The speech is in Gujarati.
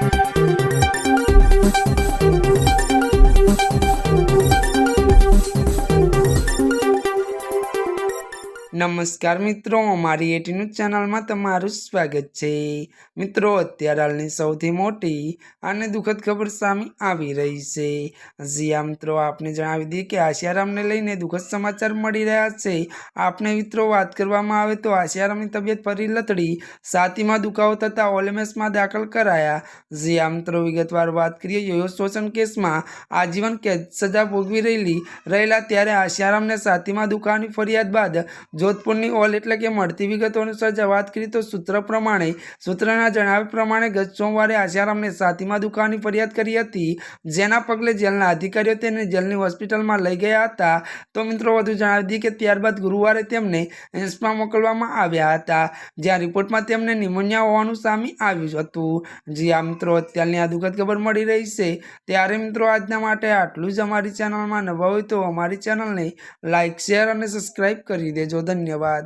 Thank you. નમસ્કાર મિત્રો, અમારી એટીનું ચેનલમાં તમારું સ્વાગત છે. મિત્રો, અત્યારે હાલની સૌથી મોટી અને દુઃખદ ખબર સામે આવી રહી છે. જી મિત્રો, આપને જણાવી દઈએ કે આશિયારામને લઈને દુઃખદ સમાચાર મળી રહ્યા છે. આપને મિત્રો વાત કરવામાં આવે તો આશિયારામની તબિયત ફરી લથડી, સાતીમાં દુખાવો થતાં ઓલમેસમાં દાખલ કરાયા. જી મિત્રો, વિગતવાર વાત કરીએ, યોયો શોષણ કેસમાં આજીવન કેદ સજા ભોગવી રહેલી, રહેલા ત્યારે આશિયારામને સાતીમાં દુખાવાની ફરિયાદ બાદ જોધપુરની ઓલ એટલે કે મળતી વિગતો અનુસાર જો વાત કરી તો સૂત્ર પ્રમાણે, સૂત્રના જણાવ્યા પ્રમાણે ગત સોમવારે આશારામને સાતીમાં દુખાવાની ફરિયાદ કરી હતી, જેના પગલે જેલના અધિકારીઓ તેને જેલની હોસ્પિટલમાં લઈ ગયા હતા. તો મિત્રો વધુ જણાવી દીધી કે ત્યારબાદ ગુરુવારે તેમને એમ્સમાં મોકલવામાં આવ્યા હતા. જ્યાં રિપોર્ટમાં તેમને નિમોનિયા હોવાનું સામે આવ્યું હતું. જી આ મિત્રો, અત્યારની આ દુઃખદ ખબર મળી રહી છે. ત્યારે મિત્રો આજના માટે આટલું જ અમારી ચેનલમાં નવા હોય તો અમારી ચેનલને લાઇક શેર અને સબસ્ક્રાઈબ કરી દેજો. ધન્યવાદ